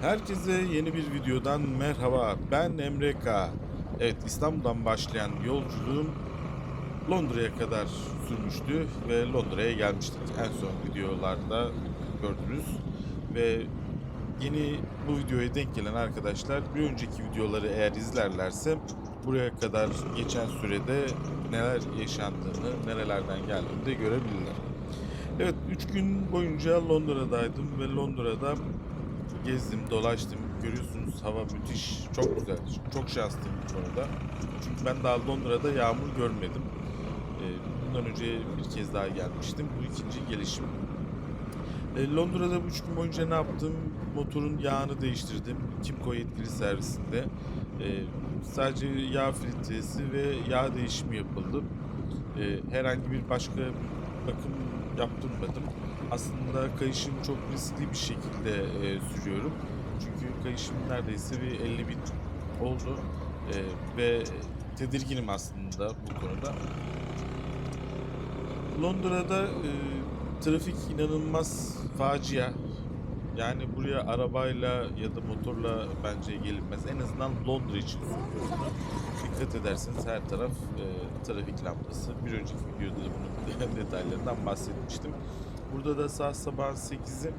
Herkese yeni bir videodan merhaba. Ben Emre K. Evet İstanbul'dan başlayan yolculuğum Londra'ya kadar sürmüştü ve Londra'ya gelmiştik. En son videolarda gördünüz ve yeni bu videoya denk gelen arkadaşlar bir önceki videoları eğer izlerlerse buraya kadar geçen sürede neler yaşandığını, nerelerden geldiğini de görebilirler. Evet 3 gün boyunca Londra'daydım ve Londra'da gezdim, dolaştım. Görüyorsunuz hava müthiş, çok güzel. Çok şanslıyım bu konuda. Çünkü ben daha Londra'da yağmur görmedim. Ee, Bundan önce bir kez daha gelmiştim. Bu ikinci gelişim. Ee, Londra'da bu üç gün boyunca ne yaptım? Motorun yağını değiştirdim. Kimco yetkili servisinde. Ee, Sadece yağ filtresi ve yağ değişimi yapıldı. Herhangi bir başka bakım yaptırmadım. Aslında kayışım çok riskli bir şekilde e, sürüyorum. Çünkü kayışım neredeyse bir 50 bin oldu. E, ve tedirginim aslında bu konuda. Londra'da e, trafik inanılmaz facia. Yani buraya arabayla ya da motorla bence gelinmez. En azından Londra için söylüyorum. Dikkat ederseniz her taraf e, trafik lambası. Bir önceki videoda da bunun detaylarından bahsetmiştim. Burada da saat sabahın 8'i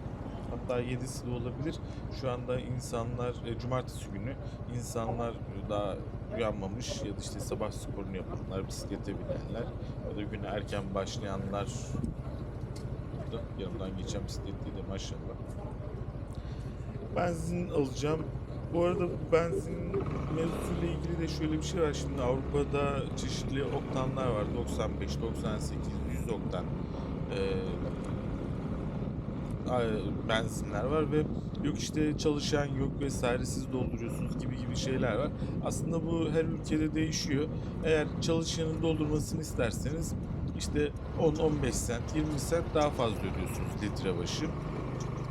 hatta 7'si de olabilir. Şu anda insanlar e, cumartesi günü insanlar daha uyanmamış ya da işte sabah sporunu yapanlar, bisiklete binenler ya da güne erken başlayanlar burada yanımdan geçen bisikletli de maşallah. Benzin alacağım. Bu arada benzin mevzusuyla ilgili de şöyle bir şey var. Şimdi Avrupa'da çeşitli oktanlar var. 95, 98, 100 oktan. Ee, benzinler var ve yok işte çalışan yok vesaire siz dolduruyorsunuz gibi gibi şeyler var. Aslında bu her ülkede değişiyor. Eğer çalışanın doldurmasını isterseniz işte 10-15 sent, 20 sent daha fazla ödüyorsunuz litre başı.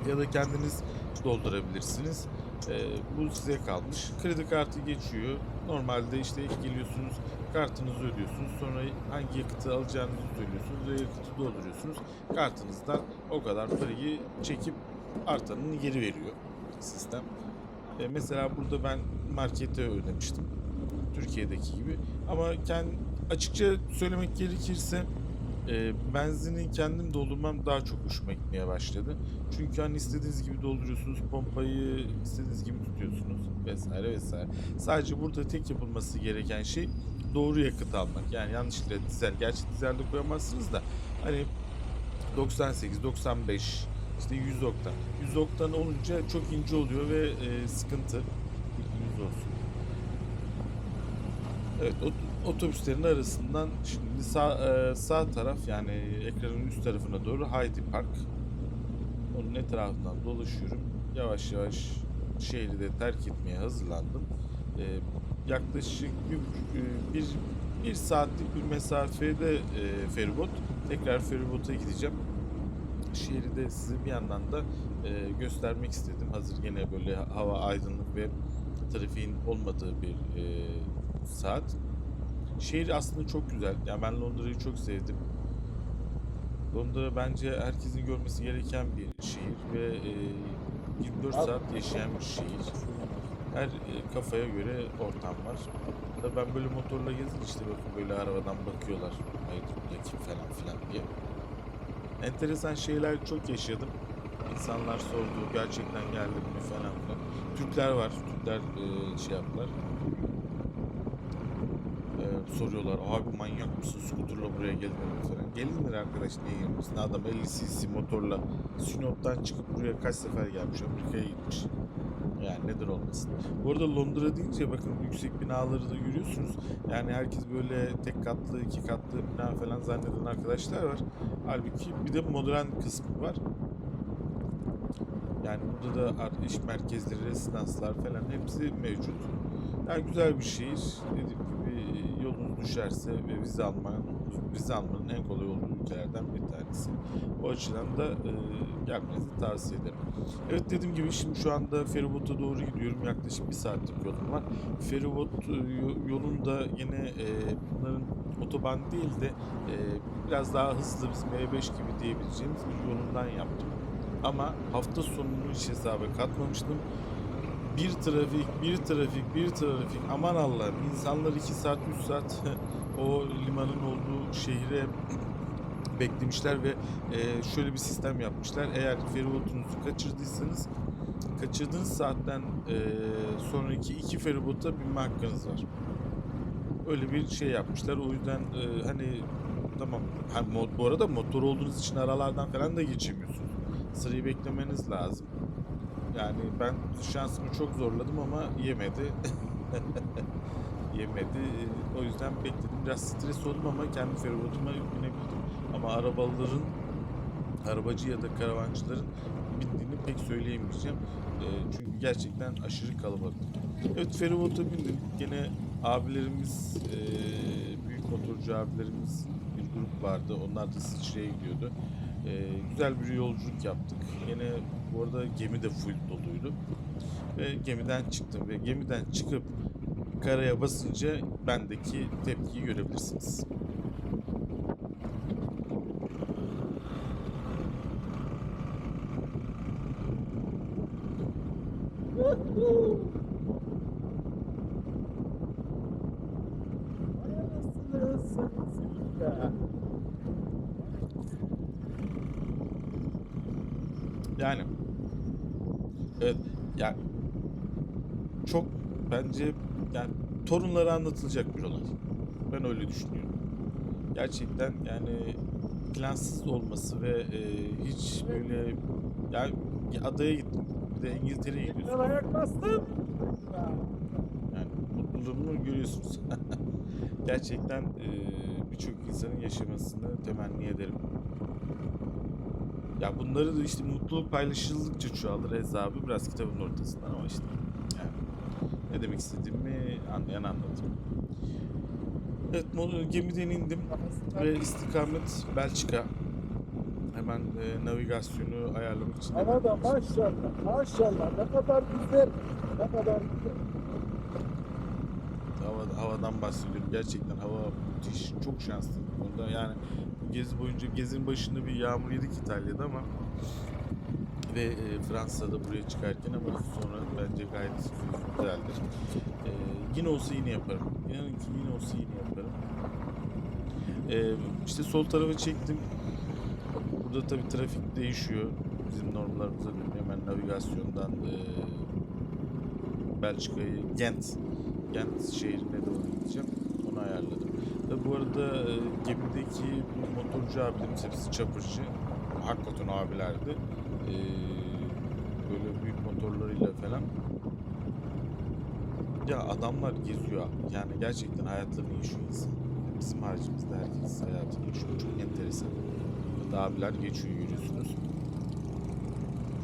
Ya da kendiniz doldurabilirsiniz. Ee, bu size kalmış. Kredi kartı geçiyor. Normalde işte ilk geliyorsunuz, kartınızı ödüyorsunuz. Sonra hangi yakıtı alacağınızı söylüyorsunuz ve yakıtı dolduruyorsunuz. Kartınızdan o kadar parayı çekip artanını geri veriyor sistem. Ee, mesela burada ben markete ödemiştim. Türkiye'deki gibi. Ama kendi, açıkça söylemek gerekirse e, benzini kendim doldurmam daha çok hoşuma gitmeye başladı. Çünkü hani istediğiniz gibi dolduruyorsunuz, pompayı istediğiniz gibi tutuyorsunuz vesaire vesaire. Sadece burada tek yapılması gereken şey doğru yakıt almak. Yani yanlışlıkla dizel, gerçi dizelde koyamazsınız da hani 98, 95, işte 100 oktan. 100 oktan olunca çok ince oluyor ve e, sıkıntı. Bilginiz olsun. Evet, ot- otobüslerin arasından şimdi sağ e, sağ taraf yani ekranın üst tarafına doğru Heidi Park. Onun etrafından dolaşıyorum. Yavaş yavaş şehri de terk etmeye hazırlandım. E, yaklaşık bir, e, bir, bir saatlik bir mesafede e, feribot. Tekrar feribota gideceğim. Şehri de size bir yandan da e, göstermek istedim. Hazır gene böyle hava aydınlık ve trafiğin olmadığı bir e, saat. Şehir aslında çok güzel. Yani ben Londra'yı çok sevdim. Londra bence herkesin görmesi gereken bir şehir ve e, 24 saat yaşayan bir şehir. Her e, kafaya göre ortam var. Da ben böyle motorla gezince işte bakın böyle arabadan bakıyorlar. Hayır kim falan filan diye. Enteresan şeyler çok yaşadım. İnsanlar sordu gerçekten geldi mi falan filan. Türkler var. Türkler e, şey yaptılar. Soruyorlar abi manyak mısın skuterla buraya geldin mi falan. Gelinir arkadaş niye gelmesin adam 50 cc motorla Sinop'tan çıkıp buraya kaç sefer gelmiş Amerika'ya gitmiş. Yani nedir olmasın. Bu arada Londra deyince bakın yüksek binaları da görüyorsunuz. Yani herkes böyle tek katlı, iki katlı bina falan zanneden arkadaşlar var. Halbuki bir de modern kısmı var. Yani burada da iş merkezleri, rezidanslar falan hepsi mevcut. Yani güzel bir şehir. Dediğim gibi düşerse ve vize almanın, vize almanın en kolay olduğu ülkelerden bir tanesi. O açıdan da e, gelmenizi tavsiye ederim. Evet dediğim gibi şimdi şu anda feribota doğru gidiyorum. Yaklaşık bir saatlik yolum var. Feribot e, yo- yolunda yine e, bunların otoban değil de e, biraz daha hızlı bizim E5 gibi diyebileceğimiz bir yolundan yaptım. Ama hafta sonunu hiç hesaba katmamıştım. Bir trafik, bir trafik, bir trafik. Aman Allah'ım insanlar 2 saat, 3 saat o limanın olduğu şehre beklemişler ve e, şöyle bir sistem yapmışlar. Eğer feribotunuzu kaçırdıysanız kaçırdığınız saatten e, sonraki iki feribota binme hakkınız var. Öyle bir şey yapmışlar. O yüzden e, hani tamam. Ha, mo- bu arada motor olduğunuz için aralardan falan da geçemiyorsunuz. Sırayı beklemeniz lazım. Yani ben şansımı çok zorladım ama yemedi. yemedi. O yüzden bekledim. Biraz stres oldum ama kendi feribotuma binebildim. Ama arabaların, arabacı ya da karavancıların bindiğini pek söyleyemeyeceğim. Ee, çünkü gerçekten aşırı kalabalık. Evet feribota bindim. Gene abilerimiz, ee, büyük motorcu abilerimiz vardı. Onlar da İsviçre'ye gidiyordu. Ee, güzel bir yolculuk yaptık. Yine bu arada gemi de full doluydu. Ve gemiden çıktım ve gemiden çıkıp karaya basınca bendeki tepkiyi görebilirsiniz. Yani evet yani çok bence yani torunlara anlatılacak bir olay. Ben öyle düşünüyorum. Gerçekten yani plansız olması ve e, hiç böyle yani adaya gittim. Bir de İngiltere'ye gidiyorsun. ayak bastım. Yani mutluluğumu görüyorsunuz. Gerçekten e, birçok insanın yaşamasını temenni ederim. Ya bunları da işte mutluluk paylaşıldıkça çoğalır hesabı biraz kitabın ortasından ama işte yani ne demek istediğimi anlayan anladı. Evet gemiden indim ve istikamet Belçika. Hemen e, navigasyonu ayarlamak için hemen- Havada maşallah maşallah ne kadar güzel ne kadar güzel. Hava, havadan bahsediyorum. Gerçekten hava müthiş. Çok şanslıyım. Onda yani bu gezi boyunca gezinin başında bir yağmur yedik İtalya'da ama ve e, Fransa'da buraya çıkarken ama sonra bence gayet güzeldir. E, yine olsa yine yaparım. İnanın ki yine olsa yine yaparım. E, işte sol tarafa çektim. Burada tabii trafik değişiyor. Bizim normlarımıza göre hemen navigasyondan e, Belçika'yı Gent Gent şehrine doğru gideceğim. Onu ayarladım. Ve bu arada e, gemideki bu motorcu abilerimiz hepsi çapırcı. Hakikaten abilerdi. E, böyle büyük motorlarıyla falan. Ya adamlar geziyor. Yani gerçekten hayatlarını yaşıyor insan. Bizim haricimizde herkes hayatını yaşıyor. Çok enteresan. Burada abiler geçiyor görüyorsunuz.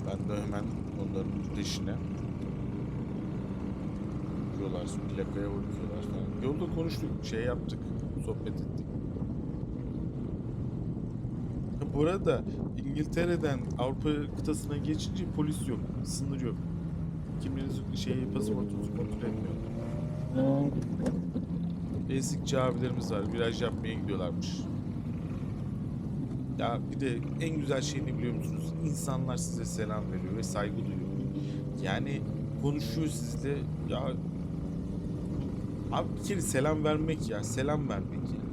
Ben de hemen onların peşine vuruyorlar, plakaya vuruyorlar falan. Yolda konuştuk, şey yaptık, sohbet ettik. Ha, Bu arada İngiltere'den Avrupa kıtasına geçince polis yok, sınır yok. Kimliğinizi, şey, pasaportunuzu kontrol etmiyor. Ezikçi abilerimiz var, viraj yapmaya gidiyorlarmış. Ya bir de en güzel şey ne biliyor musunuz? İnsanlar size selam veriyor ve saygı duyuyor. Yani konuşuyor sizle ya Abi bir kere selam vermek ya. Selam vermek ya.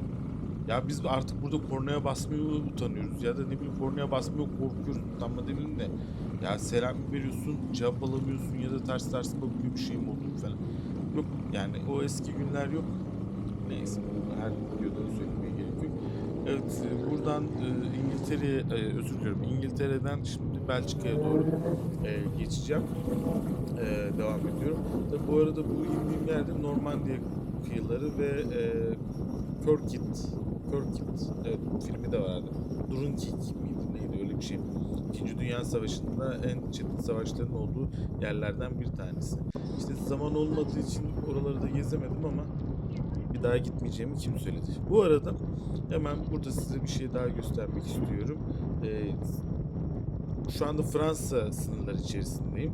Ya biz artık burada kornaya basmaya utanıyoruz. Ya da ne bileyim kornaya basmaya korkuyoruz. Utanma demeyeyim de. Ya selam veriyorsun, cevap alamıyorsun ya da ters ters bakıyor bir şey mi oluyor falan. Yok yani o eski günler yok. Neyse her videoda söylemeye gerek yok. Evet e, buradan e, İngiltere'ye e, özür diliyorum. İngiltere'den şimdi Belçika'ya doğru e, geçeceğim. E, devam ediyorum. Tabii bu arada bu indiğim yerde Normandiya kıyıları ve e, Kirkit. Kirkit. Evet filmi de vardı. Durunkik miydi neydi öyle bir şey. İkinci Dünya Savaşı'nda en çetin savaşların olduğu yerlerden bir tanesi. İşte zaman olmadığı için oraları da gezemedim ama bir daha gitmeyeceğimi kim söyledi? Bu arada hemen burada size bir şey daha göstermek istiyorum. Ee, şu anda Fransa sınırları içerisindeyim.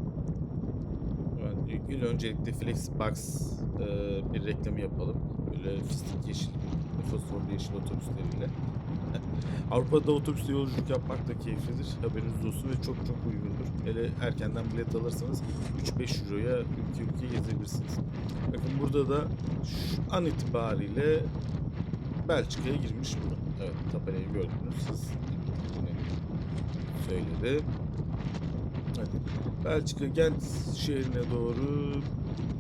Hemen ilk- öncelikle Flexbox e, bir reklamı yapalım. Böyle fistik yeşil, fosforlu yeşil otobüsleriyle. Avrupa'da otobüste yolculuk yapmak da keyiflidir. Haberiniz olsun ve çok çok uygundur. Hele erkenden bilet alırsanız 3-5 euroya ülke ülke gezebilirsiniz. Bakın burada da şu an itibariyle Belçika'ya girmiş bunu. Evet tabelayı gördünüz siz. Söyledi. Hadi. Belçika Gent şehrine doğru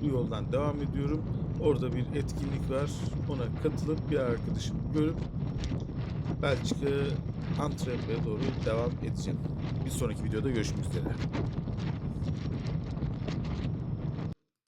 bu yoldan devam ediyorum. Orada bir etkinlik var. Ona katılıp bir arkadaşımı görüp Belçika Antwerp'e doğru devam edeceğim. Bir sonraki videoda görüşmek üzere.